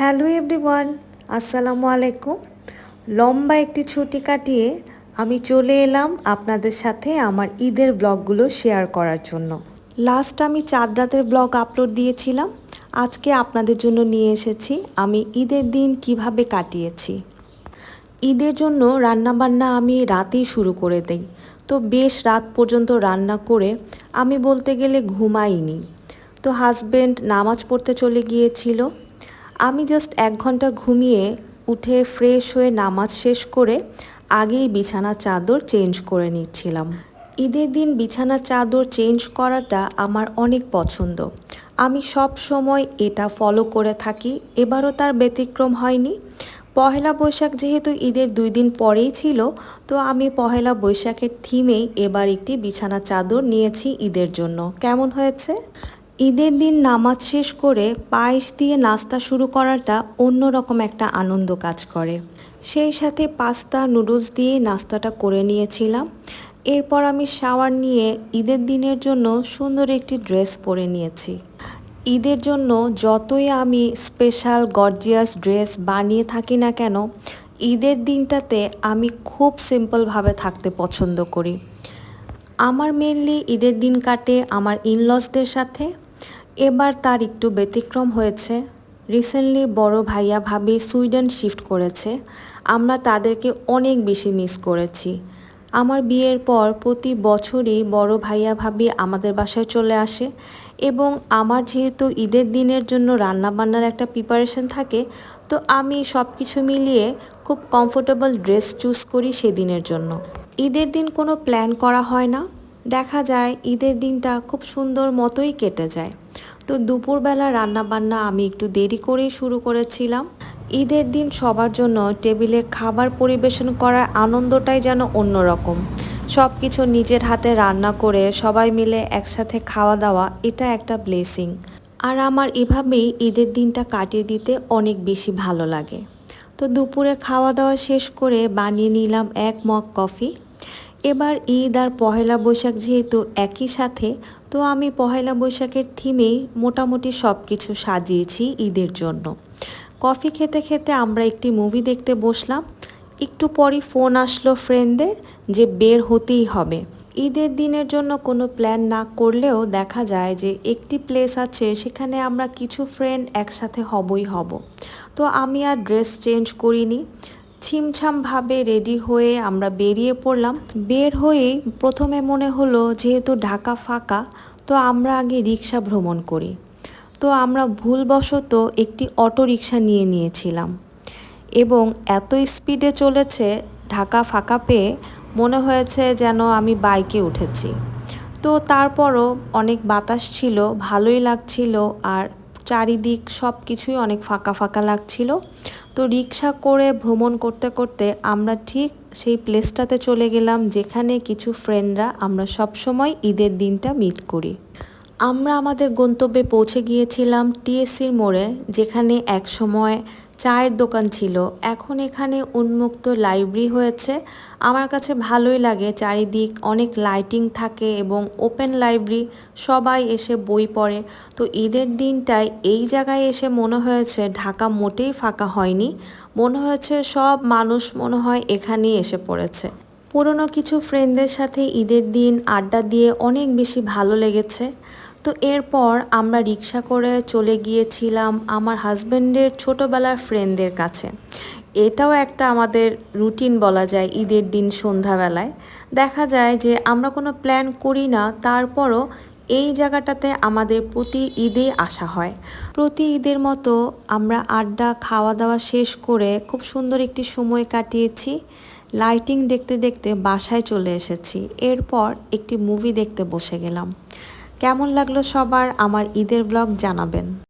Hello everyone, আসসালামু আলাইকুম। লম্বা একটি ছুটি কাটিয়ে আমি চলে এলাম আপনাদের সাথে আমার ঈদের ব্লগগুলো শেয়ার করার জন্য। লাস্ট আমি চাঁদ রাতের ব্লগ আপলোড দিয়েছিলাম। আজকে আপনাদের জন্য নিয়ে এসেছি আমি ঈদের দিন কীভাবে কাটিয়েছি। ঈদের জন্য রান্নাবান্না আমি রাতেই শুরু করে দেই। তো বেশ রাত পর্যন্ত রান্না করে আমি বলতে গেলে ঘুমাইনি। তো হাজব্যান্ড নামাজ পড়তে চলে গিয়েছিল। আমি জাস্ট এক ঘণ্টা ঘুমিয়ে উঠে ফ্রেশ হয়ে নামাজ শেষ করে আগেই বিছানা চাদর চেঞ্জ করে নিচ্ছিলাম। ঈদের দিন বিছানা চাদর চেঞ্জ করাটা আমার অনেক পছন্দ। আমি সব সময় এটা ফলো করে থাকি, এবারও তার ব্যতিক্রম হয়নি। পহেলা বৈশাখ যেহেতু ঈদের দুই দিন পরেই ছিল, তো আমি পহেলা বৈশাখের থিমেই এবার একটি বিছানা চাদর নিয়েছি ঈদের জন্য। কেমন হয়েছে? ঈদের দিন নামাজ শেষ করে পায়েস দিয়ে নাস্তা শুরু করাটা অন্যরকম একটা আনন্দ কাজ করে। সেই সাথে পাস্তা, নুডলস দিয়ে নাস্তাটা করে নিয়েছিলাম। এরপর আমি শাওয়ার নিয়ে ঈদের দিনের জন্য সুন্দর একটি ড্রেস পরে নিয়েছি। ঈদের জন্য যতই আমি স্পেশাল গর্জিয়াস ড্রেস বানিয়ে থাকি না কেন, ঈদের দিনটাতে আমি খুব সিম্পলভাবে থাকতে পছন্দ করি। আমার মেনলি ঈদের দিন কাটে আমার ইনলসদের সাথে। এবার তার একটু ব্যতিক্রম হয়েছে। রিসেন্টলি বড় ভাইয়া ভাবি সুইডেন শিফট করেছে। আমরা তাদেরকে অনেক বেশি মিস করেছি। আমার বিয়ের পর প্রতি বছরই বড় ভাইয়া ভাবি আমাদের বাসায় চলে আসে এবং আমার যেহেতু ঈদের দিনের জন্য রান্নাবান্নার একটা প্রিপারেশন থাকে, তো আমি সব কিছু মিলিয়ে খুব কমফোর্টেবল ড্রেস চুজ করি সেদিনের জন্য। ঈদের দিন কোনো প্ল্যান করা হয় না। দেখা যায় ঈদের দিনটা খুব সুন্দর মতোই কেটে যায়। তো দুপুরবেলা রান্নাবান্না আমি একটু দেরি করেই শুরু করেছিলাম। ঈদের দিন সবার জন্য টেবিলে খাবার পরিবেশন করার আনন্দটাই যেন অন্যরকম। সব কিছু নিজের হাতে রান্না করে সবাই মিলে একসাথে খাওয়া দাওয়া, এটা একটা ব্লেসিং। আর আমার এভাবেই ঈদের দিনটা কাটিয়ে দিতে অনেক বেশি ভালো লাগে। তো দুপুরে খাওয়া দাওয়া শেষ করে বানিয়ে নিলাম এক মগ কফি। এবার ঈদ আর পহেলা বৈশাখ যেহেতু একই সাথে, তো আমি পহেলা বৈশাখের থিমেই মোটামুটি সব কিছু সাজিয়েছি ঈদের জন্য। কফি খেতে খেতে আমরা একটি মুভি দেখতে বসলাম। একটু পরই ফোন আসলো ফ্রেন্ডদের যে বের হতেই হবে। ঈদের দিনের জন্য কোনো প্ল্যান না করলেও দেখা যায় যে একটি প্লেস আছে, সেখানে আমরা কিছু ফ্রেন্ড একসাথে হবই হব। তো আমি আর ড্রেস চেঞ্জ করিনি। ছিমছামভাবে রেডি হয়ে আমরা বেরিয়ে পড়লাম। বের হয়েই প্রথমে মনে হলো যেহেতু ঢাকা ফাঁকা, তো আমরা আগে রিক্সা ভ্রমণ করি। তো আমরা ভুলবশত একটি অটো রিক্সা নিয়ে নিয়েছিলাম। এবং এত স্পিডে চলেছে ঢাকা ফাঁকা পেয়ে মনে হয়েছে যেন আমি বাইকে উঠেছি। তো তারপরও অনেক বাতাস ছিল, ভালোই লাগছিল আর চারিদিক সব কিছুই অনেক ফাঁকা ফাঁকা লাগছিল। তো রিক্সা করে ভ্রমণ করতে করতে আমরা ঠিক সেই প্লেসটাতে চলে গেলাম, যেখানে কিছু ফ্রেন্ডরা আমরা সব সময় ঈদের দিনটা মিট করি। আমরা আমাদের গন্তব্যে পৌঁছে গিয়েছিলাম টিএসসির মোড়ে, যেখানে এক সময় চায়ের দোকান ছিল। এখন এখানে উন্মুক্ত লাইব্রেরি হয়েছে। আমার কাছে ভালোই লাগে, চারিদিক অনেক লাইটিং থাকে এবং ওপেন লাইব্রেরি, সবাই এসে বই পড়ে। তো ঈদের দিনটায় এই জায়গায় এসে মনে হয়েছে ঢাকা মোটেই ফাঁকা হয়নি। মনে হয়েছে সব মানুষ মনে হয় এখানেই এসে পড়েছে। পুরনো কিছু ফ্রেন্ডদের সাথে ঈদের দিন আড্ডা দিয়ে অনেক বেশি ভালো লেগেছে। তো এরপর আমরা রিক্সা করে চলে গিয়েছিলাম আমার হাজব্যান্ডের ছোটোবেলার ফ্রেন্ডদের কাছে। এটাও একটা আমাদের রুটিন বলা যায় ঈদের দিন সন্ধ্যাবেলায়। দেখা যায় যে আমরা কোনো প্ল্যান করি না, তারপরও এই জায়গাটাতে আমাদের প্রতি ঈদে আসা হয়। প্রতি ঈদের মতো আমরা আড্ডা খাওয়া দাওয়া শেষ করে খুব সুন্দর একটি সময় কাটিয়েছি। লাইটিং দেখতে দেখতে বাসায় চলে এসেছি। এরপর একটি মুভি দেখতে বসে গেলাম। কেমন লাগল সবার? আমার ঈদের ব্লগ জানাবেন।